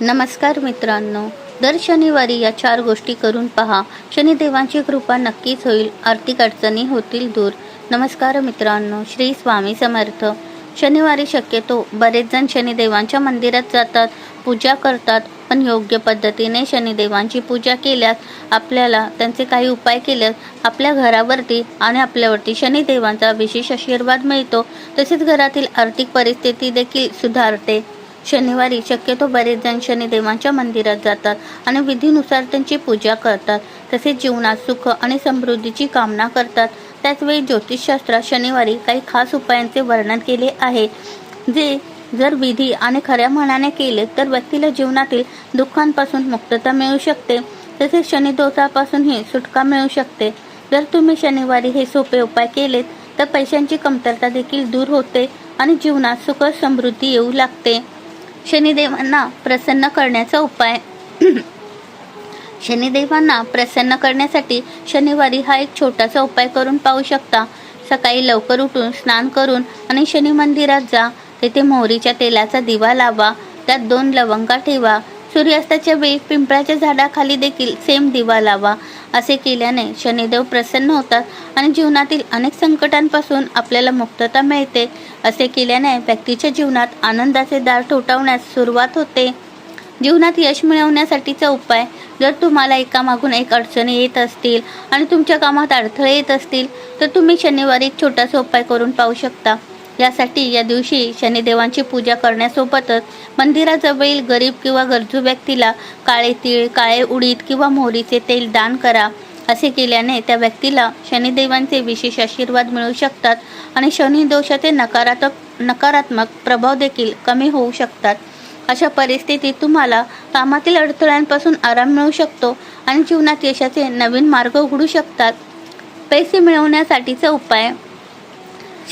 नमस्कार मित्रांनो. दर शनिवारी या चार गोष्टी करून पहा. शनिदेवांची कृपा नक्कीच होईल. आर्थिक अडचणी होतील दूर. नमस्कार मित्रांनो. श्री स्वामी समर्थ. शनिवारी शक्यतो बरेच जण शनिदेवांच्या मंदिरात जातात पूजा करतात पण योग्य पद्धतीने शनिदेवांची पूजा केल्यास आपल्याला त्यांचे काही उपाय केल्यास आपल्या घरावरती आणि आपल्यावरती शनिदेवांचा विशेष आशीर्वाद मिळतो. तसेच घरातील आर्थिक परिस्थिती देखील सुधारते. शनिवारी शक्यतो बरेच जण शनिदेवांच्या मंदिरात जातात आणि विधीनुसार त्यांची पूजा करतात. तसेच जीवनात सुख आणि समृद्धीची कामना करतात. त्याचवेळी ज्योतिषशास्त्रात शनिवारी काही खास उपायांचे वर्णन केले आहे. जे जर विधी आणि खऱ्या मनाने केले तर व्यक्तीला जीवनातील दुःखांपासून मुक्तता मिळू शकते. तसेच शनिदोषापासूनही सुटका मिळू शकते. जर तुम्ही शनिवारी हे सोपे उपाय केलेत तर पैशांची कमतरता देखील दूर होते आणि जीवनात सुख समृद्धी येऊ लागते. शनिदेवांना प्रसन्न करण्याचा उपाय. शनिदेवांना प्रसन्न करण्यासाठी शनिवारी हा एक छोटासा उपाय करून पाहू शकता. सकाळी लवकर उठून स्नान करून आणि शनी मंदिरात जा. तेथे मोहरीच्या तेलाचा दिवा लावा. त्यात दोन लवंगा ठेवा. सूर्यास्ताच्या वेळी पिंपळाच्या झाडाखाली देखील सेम दिवा लावा असे केल्याने शनिदेव प्रसन्न होतात आणि जीवनातील अनेक संकटांपासून आपल्याला मुक्तता मिळते असे केल्याने व्यक्तीच्या जीवनात आनंदाचे दार ठोठावण्यास सुरुवात होते. जीवनात यश मिळवण्यासाठीचा उपाय जर तुम्हाला एकामागून एक अडचणी येत असतील आणि तुमच्या कामात अडथळे येत असतील तर तुम्ही शनिवारी एक छोटासा उपाय करून पाहू शकता. यासाठी या दिवशी शनिदेवांची पूजा करण्यासोबतच मंदिराजवळील गरीब किंवा गरजू व्यक्तीला काळे तीळ काळे उडीद किंवा मोहरीचे तेल दान करा. असे केल्याने त्या व्यक्तीला शनिदेवांचे विशेष आशीर्वाद मिळू शकतात आणि शनिदोषाचे नकारात्मक नकारात्मक प्रभाव देखील कमी होऊ शकतात. अशा परिस्थितीत तुम्हाला कामातील अडथळ्यांपासून आराम मिळू शकतो आणि जीवनात यशाचे नवीन मार्ग उघडू शकतात. पैसे मिळवण्यासाठीचा उपाय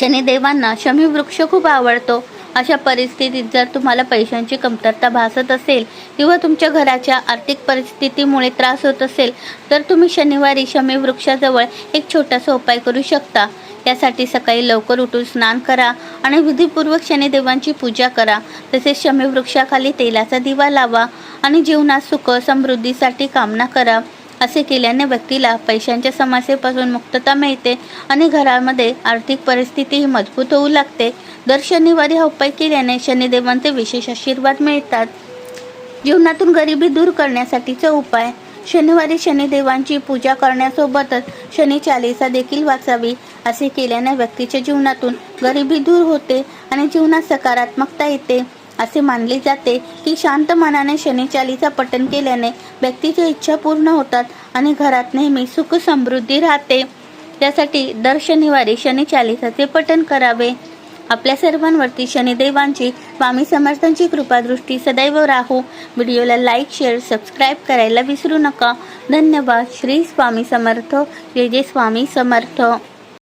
शनिदेवांना शमी वृक्ष खूप आवडतो. अशा परिस्थितीत जर तुम्हाला पैशांची कमतरता भासत असेल किंवा तुमच्या घराच्या आर्थिक परिस्थितीमुळे त्रास होत असेल तर तुम्ही शनिवारी शमी वृक्षाजवळ एक छोटासा उपाय करू शकता. यासाठी सकाळी लवकर उठून स्नान करा आणि विधीपूर्वक शनिदेवांची पूजा करा. तसेच शमी वृक्षाखाली तेलाचा दिवा लावा आणि जीवनात सुख समृद्धीसाठी कामना करा. असे केल्याने व्यक्तीला पैशांच्या समस्येपासून मुक्तता मिळते आणि घरामध्ये आर्थिक परिस्थितीही मजबूत होऊ लागते. दर शनिवारी हा उपाय केल्याने शनिदेवांचे विशेष आशीर्वाद मिळतात. जीवनातून गरिबी दूर करण्यासाठीचा उपाय. शनिवारी शनिदेवांची पूजा करण्यासोबतच शनी चालीसा देखील वाचावी असे केल्याने व्यक्तीच्या जीवनातून गरिबी दूर होते आणि जीवनात सकारात्मकता येते. असे मानले जाते की शांत मनाने शनिचालीचा पठण केल्याने व्यक्तीच्या इच्छा पूर्ण होतात आणि घरात नेहमी सुख समृद्धी राहते. त्यासाठी दर शनिवारी शनिचालिसाचे पठण करावे. आपल्या सर्वांवरती शनिदेवांची स्वामी समर्थांची कृपादृष्टी सदैव राहू. व्हिडिओला लाईक शेअर सबस्क्राईब करायला विसरू नका. धन्यवाद. श्री स्वामी समर्थ. जय जय स्वामी समर्थ.